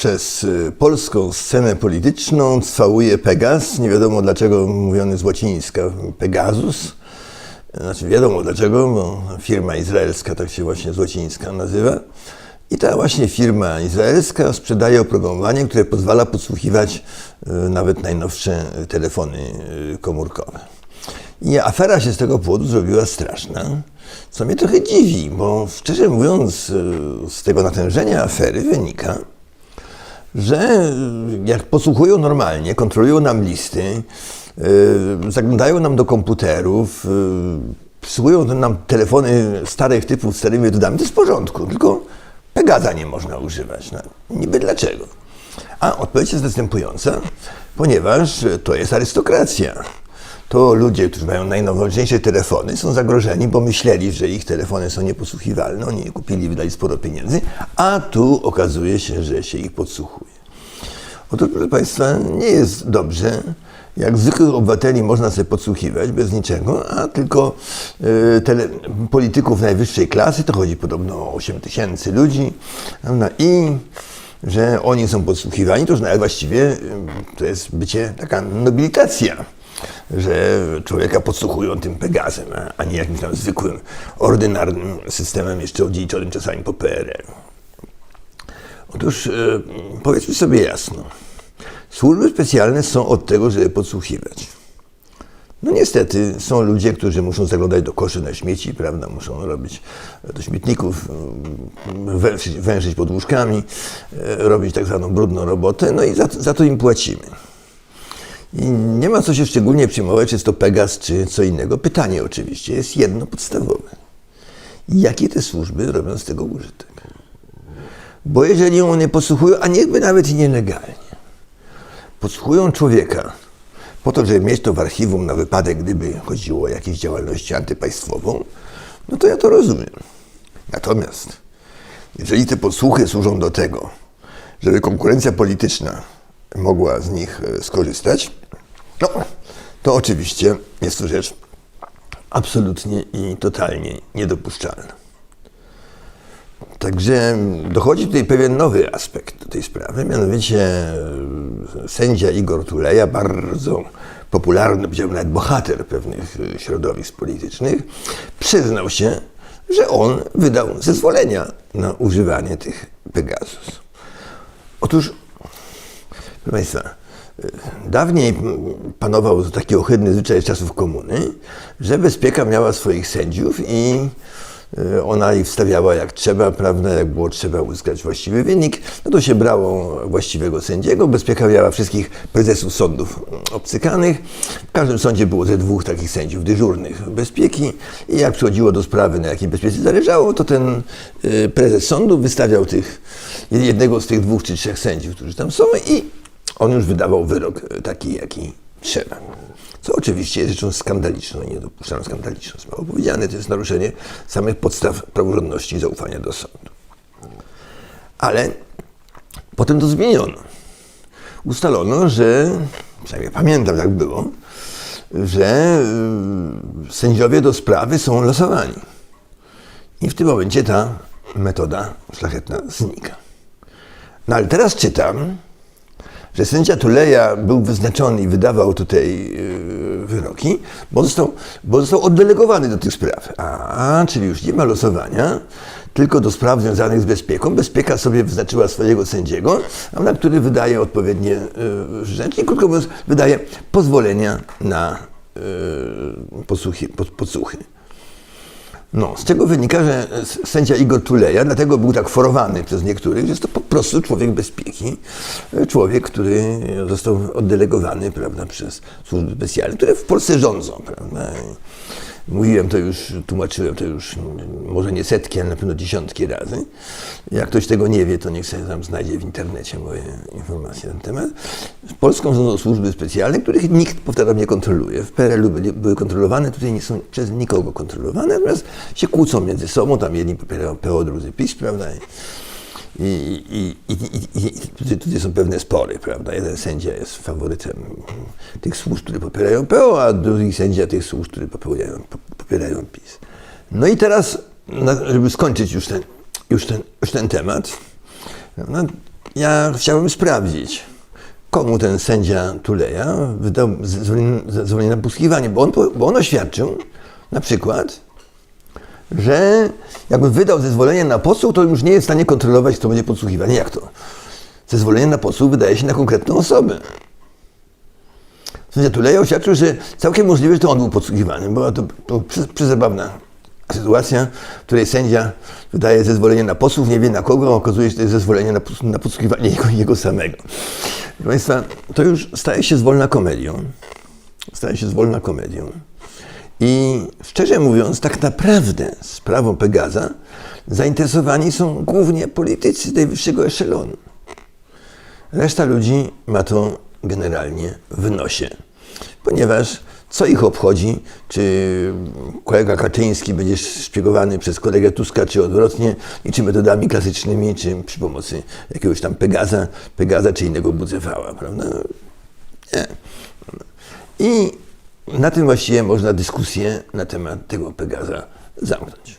przez y, polską scenę polityczną cwałuje Pegas. Nie wiadomo dlaczego mówiony z łacińska Pegasus. Znaczy wiadomo dlaczego, bo firma izraelska tak się właśnie z łacińska nazywa. I ta właśnie firma izraelska sprzedaje oprogramowanie, które pozwala podsłuchiwać y, nawet najnowsze telefony y, komórkowe. I afera się z tego powodu zrobiła straszna, co mnie trochę dziwi, bo szczerze mówiąc, z tego natężenia afery wynika, że jak posłuchują normalnie, kontrolują nam listy, yy, zaglądają nam do komputerów, yy, przysłuchują nam telefony starych typów, starymi metodami, to jest w porządku, tylko Pegaza nie można używać. No, niby dlaczego? A odpowiedź jest następująca, ponieważ to jest arystokracja. To ludzie, którzy mają najnowocześniejsze telefony, są zagrożeni, bo myśleli, że ich telefony są nieposłuchiwalne. Oni je kupili, wydali sporo pieniędzy, a tu okazuje się, że się ich podsłuchuje. Otóż, proszę Państwa, nie jest dobrze, jak zwykłych obywateli można sobie podsłuchiwać bez niczego, a tylko y, tele, polityków najwyższej klasy, to chodzi podobno o 8 tysięcy ludzi, prawda, i że oni są podsłuchiwani, to już nawet właściwie y, to jest bycie taka nobilitacja że człowieka podsłuchują tym Pegazem, a- nie jakimś tam zwykłym, ordynarnym systemem, jeszcze odziedziczonym czasami po PRL. Otóż e, powiedzmy sobie jasno, służby specjalne są od tego, żeby podsłuchiwać. No niestety są ludzie, którzy muszą zaglądać do koszy na śmieci, prawda, muszą robić do śmietników, mm, węszyć, węszyć pod łóżkami, e, robić tak zwaną brudną robotę, no i za, za to im płacimy. I nie ma co się szczególnie przejmować, czy jest to Pegas, czy co innego. Pytanie oczywiście jest jedno podstawowe. Jakie te służby robią z tego użytek? Bo jeżeli one posłuchują, a niechby nawet i nielegalnie, podsłuchują człowieka po to, żeby mieć to w archiwum na wypadek, gdyby chodziło o jakieś działalność antypaństwową, no to ja to rozumiem. Natomiast jeżeli te podsłuchy służą do tego, żeby konkurencja polityczna mogła z nich e, skorzystać, no to oczywiście jest to rzecz absolutnie i totalnie niedopuszczalna. Także dochodzi tutaj pewien nowy aspekt tej sprawy, mianowicie e, sędzia Igor Tuleja, bardzo popularny, powiedziałbym nawet bohater pewnych środowisk politycznych, przyznał się, że on wydał zezwolenia na używanie tych Pegasus. Otóż Proszę Państwa, dawniej panował taki ohydny zwyczaj z czasów komuny, że bezpieka miała swoich sędziów i y, ona ich wstawiała jak trzeba, prawda, jak było trzeba uzyskać właściwy wynik, no to się brało właściwego sędziego, bezpieka miała wszystkich prezesów sądów obcykanych, w każdym sądzie było ze dwóch takich sędziów dyżurnych bezpieki i jak przychodziło do sprawy, na jakiej bezpiece zależało, to ten y, prezes sądu wystawiał tych, jednego z tych dwóch czy trzech sędziów, którzy tam są i on już wydawał wyrok e, taki, jaki trzeba. Co oczywiście jest rzeczą skandaliczną i niedopuszczalną skandaliczną. Mało powiedziane, to jest naruszenie samych podstaw praworządności i zaufania do sądu. Ale potem to zmieniono. Ustalono, że, przynajmniej pamiętam jak było, że y, sędziowie do sprawy są losowani. I w tym momencie ta metoda szlachetna znika. No ale teraz czytam, że sędzia Tuleja był wyznaczony i wydawał tutaj yy, wyroki, bo został, bo został oddelegowany do tych spraw. A, czyli już nie ma losowania, tylko do spraw związanych z bezpieką. Bezpieka sobie wyznaczyła swojego sędziego, na który wydaje odpowiednie yy, rzeczy i krótko mówiąc wydaje pozwolenia na pod, podsłuchy. No, z czego wynika, że sędzia Igor Tuleja dlatego był tak forowany przez niektórych, że jest to po prostu człowiek bezpieki, człowiek, który został oddelegowany prawda, przez służby specjalne, które w Polsce rządzą. Prawda. Mówiłem to już, tłumaczyłem to już może nie setki, ale na pewno dziesiątki razy. Jak ktoś tego nie wie, to niech sobie tam znajdzie w internecie moje informacje na ten temat. Polską rządzą służby specjalne, których nikt, powtarzam, nie kontroluje. W PRL-u byli, były kontrolowane, tutaj nie są przez nikogo kontrolowane, natomiast się kłócą między sobą, tam jedni popierają PO, drudzy PiS, prawda? I, i, i, i, tutaj, tutaj są pewne spory, prawda? Jeden sędzia jest faworytem tych służb, które popierają PO, a drugi sędzia tych służb, które popierają, popierają PiS. No i teraz, żeby skończyć już ten, już ten, już ten temat, no, ja chciałem sprawdzić, komu ten sędzia Tuleja wydał zezwolenie na posługiwanie, bo on, bo on oświadczył na przykład, że jakby wydał zezwolenie na podsłuch, to już nie jest w stanie kontrolować, kto będzie podsłuchiwany. Jak to? Zezwolenie na podsłuch wydaje się na konkretną osobę. Sędzia Tuleja oświadczył, że całkiem możliwe, że to on był podsłuchiwany. Była to, to przyzabawna sytuacja, w której sędzia wydaje zezwolenie na podsłuch, nie wie na kogo, a okazuje się, że to jest zezwolenie na, na podsłuchiwanie jego, jego samego. Proszę Państwa, to już staje się zwolna komedią. Staje się zwolna komedią. I szczerze mówiąc, tak naprawdę sprawą Pegaza zainteresowani są głównie politycy najwyższego eszelonu. Reszta ludzi ma to generalnie w nosie. Ponieważ co ich obchodzi, czy kolega Kaczyński będzie szpiegowany przez kolegę Tuska, czy odwrotnie, i czy metodami klasycznymi, czy przy pomocy jakiegoś tam Pegaza, Pegaza czy innego budzewała, prawda? Nie. I na tym właściwie można dyskusję na temat tego Pegaza zamknąć.